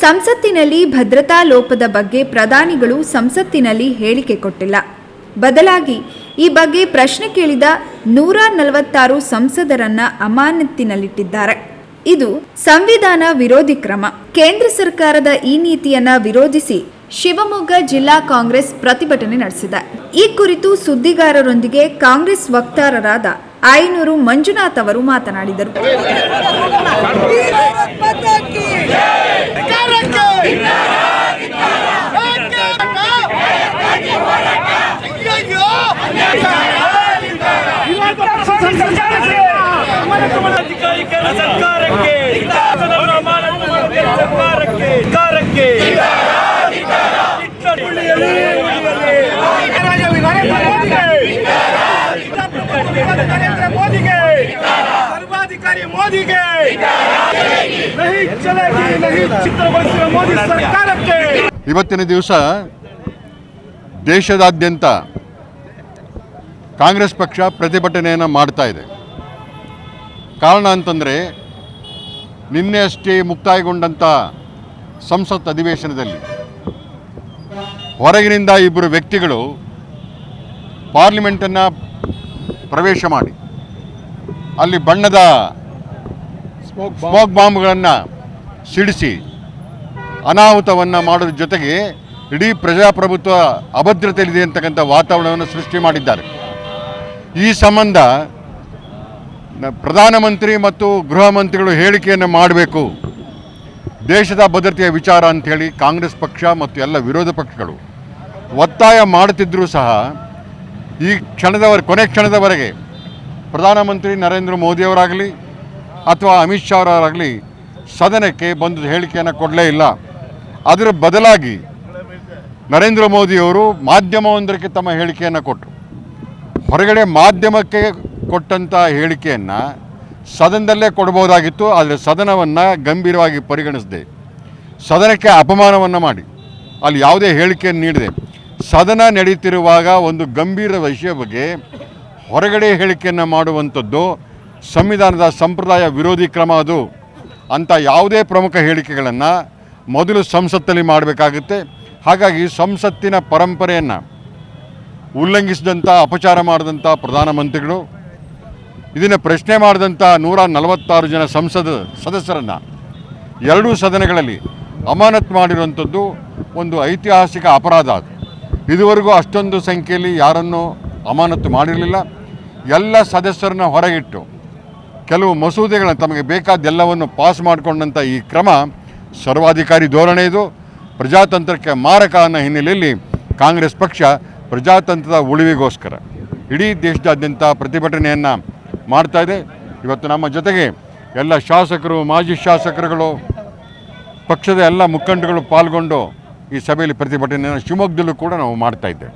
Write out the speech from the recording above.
ಸಂಸತ್ತಿನಲ್ಲಿ ಭದ್ರತಾ ಲೋಪದ ಬಗ್ಗೆ ಪ್ರಧಾನಿಗಳು ಸಂಸತ್ತಿನಲ್ಲಿ ಹೇಳಿಕೆ ಕೊಟ್ಟಿಲ್ಲ. ಬದಲಾಗಿ ಈ ಬಗ್ಗೆ ಪ್ರಶ್ನೆ ಕೇಳಿದ ನೂರ ನಲವತ್ತಾರು ಸಂಸದರನ್ನ ಅಮಾನತ್ತಿನಲ್ಲಿಟ್ಟಿದ್ದಾರೆ. ಇದು ಸಂವಿಧಾನ ವಿರೋಧಿ ಕ್ರಮ. ಕೇಂದ್ರ ಸರ್ಕಾರದ ಈ ನೀತಿಯನ್ನ ವಿರೋಧಿಸಿ ಶಿವಮೊಗ್ಗ ಜಿಲ್ಲಾ ಕಾಂಗ್ರೆಸ್ ಪ್ರತಿಭಟನೆ ನಡೆಸಿದೆ. ಈ ಕುರಿತು ಸುದ್ದಿಗಾರರೊಂದಿಗೆ ಕಾಂಗ್ರೆಸ್ ವಕ್ತಾರರಾದ ಆಯನೂರು ಮಂಜುನಾಥ್ ಅವರು ಮಾತನಾಡಿದರು. ಸರ್ಕಾರಕ್ಕೆ ಸರ್ಕಾರಕ್ಕೆ ಮೋದಿಗೆ ಸರ್ವಾಧಿಕಾರಿ ಮೋದಿಗೆ ಇವತ್ತಿನ ದಿವಸ ದೇಶದಾದ್ಯಂತ ಕಾಂಗ್ರೆಸ್ ಪಕ್ಷ ಪ್ರತಿಭಟನೆಯನ್ನು ಮಾಡ್ತಾ ಇದೆ. ಕಾರಣ ಅಂತಂದರೆ ನಿನ್ನೆ ಅಷ್ಟೇ ಮುಕ್ತಾಯಗೊಂಡಂಥ ಸಂಸತ್ ಅಧಿವೇಶನದಲ್ಲಿ ಹೊರಗಿನಿಂದ ಇಬ್ಬರು ವ್ಯಕ್ತಿಗಳು ಪಾರ್ಲಿಮೆಂಟನ್ನು ಪ್ರವೇಶ ಮಾಡಿ ಅಲ್ಲಿ ಬಣ್ಣದ ಸ್ಮೋಕ್ ಬಾಂಬ್ಗಳನ್ನು ಸಿಡಿಸಿ ಅನಾಹುತವನ್ನು ಮಾಡೋದ್ರ ಜೊತೆಗೆ ಇಡೀ ಪ್ರಜಾಪ್ರಭುತ್ವ ಅಭದ್ರತೆಯಲ್ಲಿದೆ ಅಂತಕ್ಕಂಥ ವಾತಾವರಣವನ್ನು ಸೃಷ್ಟಿ ಮಾಡಿದ್ದಾರೆ. ಈ ಸಂಬಂಧ ಪ್ರಧಾನಮಂತ್ರಿ ಮತ್ತು ಗೃಹ ಮಂತ್ರಿಗಳು ಹೇಳಿಕೆಯನ್ನು ಮಾಡಬೇಕು. ದೇಶದ ಭದ್ರತೆಯ ವಿಚಾರ ಅಂಥೇಳಿ ಕಾಂಗ್ರೆಸ್ ಪಕ್ಷ ಮತ್ತು ಎಲ್ಲ ವಿರೋಧ ಪಕ್ಷಗಳು ಒತ್ತಾಯ ಮಾಡುತ್ತಿದ್ದರೂ ಸಹ ಈ ಕ್ಷಣದವರೆ, ಕೊನೆ ಕ್ಷಣದವರೆಗೆ ಪ್ರಧಾನಮಂತ್ರಿ ನರೇಂದ್ರ ಮೋದಿಯವರಾಗಲಿ ಅಥವಾ ಅಮಿತ್ ಶಾ ಅವರಾಗಲಿ ಸದನಕ್ಕೆ ಬಂದು ಹೇಳಿಕೆಯನ್ನು ಕೊಡಲೇ ಇಲ್ಲ. ಅದರ ಬದಲಾಗಿ ನರೇಂದ್ರ ಮೋದಿಯವರು ಮಾಧ್ಯಮವೊಂದಕ್ಕೆ ತಮ್ಮ ಹೇಳಿಕೆಯನ್ನು ಕೊಟ್ಟರು. ಹೊರಗಡೆ ಮಾಧ್ಯಮಕ್ಕೆ ಕೊಟ್ಟಂಥ ಹೇಳಿಕೆಯನ್ನು ಸದನದಲ್ಲೇ ಕೊಡ್ಬೋದಾಗಿತ್ತು, ಆದರೆ ಸದನವನ್ನು ಗಂಭೀರವಾಗಿ ಪರಿಗಣಿಸಿದೆ. ಸದನಕ್ಕೆ ಅಪಮಾನವನ್ನು ಮಾಡಿ. ಅಲ್ಲಿ ಯಾವುದೇ ಹೇಳಿಕೆಯನ್ನು ನೀಡಿದೆ. ಸದನ ನಡೀತಿರುವಾಗ ಒಂದು ಗಂಭೀರ ವಿಷಯ ಬಗ್ಗೆ ಹೊರಗಡೆ ಹೇಳಿಕೆಯನ್ನು ಮಾಡುವಂಥದ್ದು ಸಂವಿಧಾನದ ಸಂಪ್ರದಾಯ ವಿರೋಧಿ ಕ್ರಮ ಅದು ಅಂಥ ಯಾವುದೇ ಪ್ರಮುಖ ಹೇಳಿಕೆಗಳನ್ನು ಮೊದಲು ಸಂಸತ್ತಲ್ಲಿ ಮಾಡಬೇಕಾಗುತ್ತೆ. ಹಾಗಾಗಿ ಸಂಸತ್ತಿನ ಪರಂಪರೆಯನ್ನು ಉಲ್ಲಂಘಿಸಿದಂಥ, ಅಪಚಾರ ಮಾಡಿದಂಥ ಪ್ರಧಾನಮಂತ್ರಿಗಳು, ಇದನ್ನು ಪ್ರಶ್ನೆ ಮಾಡಿದಂಥ ನೂರ ನಲವತ್ತಾರು ಜನ ಸಂಸದ ಸದಸ್ಯರನ್ನು ಎರಡೂ ಸದನಗಳಲ್ಲಿ ಅಮಾನತ್ ಮಾಡಿರುವಂಥದ್ದು ಒಂದು ಐತಿಹಾಸಿಕ ಅಪರಾಧ ಅದು. ಇದುವರೆಗೂ ಅಷ್ಟೊಂದು ಸಂಖ್ಯೆಯಲ್ಲಿ ಯಾರನ್ನು ಅಮಾನತು ಮಾಡಿರಲಿಲ್ಲ. ಎಲ್ಲ ಸದಸ್ಯರನ್ನ ಹೊರಗಿಟ್ಟು ಕೆಲವು ಮಸೂದೆಗಳನ್ನು ತಮಗೆ ಬೇಕಾದ್ದೆಲ್ಲವನ್ನು ಪಾಸ್ ಮಾಡಿಕೊಂಡಂಥ ಈ ಕ್ರಮ ಸರ್ವಾಧಿಕಾರಿ ಧೋರಣೆ ಇದು. ಪ್ರಜಾತಂತ್ರಕ್ಕೆ ಮಾರಕ ಅನ್ನೋ ಹಿನ್ನೆಲೆಯಲ್ಲಿ ಕಾಂಗ್ರೆಸ್ ಪಕ್ಷ ಪ್ರಜಾತಂತ್ರದ ಉಳಿವಿಗೋಸ್ಕರ. ಇಡೀ ದೇಶದಾದ್ಯಂತ ಪ್ರತಿಭಟನೆಯನ್ನು ಮಾಡ್ತಾ ಇದೆ. ಇವತ್ತು ನಮ್ಮ ಜೊತೆಗೆ ಎಲ್ಲ ಶಾಸಕರು, ಮಾಜಿ ಶಾಸಕರುಗಳು, ಪಕ್ಷದ ಎಲ್ಲ ಮುಖಂಡಗಳು ಪಾಲ್ಗೊಂಡು ಈ ಸಭೆಯಲ್ಲಿ ಪ್ರತಿಭಟನೆಯನ್ನು ಶಿವಮೊಗ್ಗದಲ್ಲೂ ಕೂಡ ನಾವು ಮಾಡ್ತಾ ಇದ್ದೇವೆ.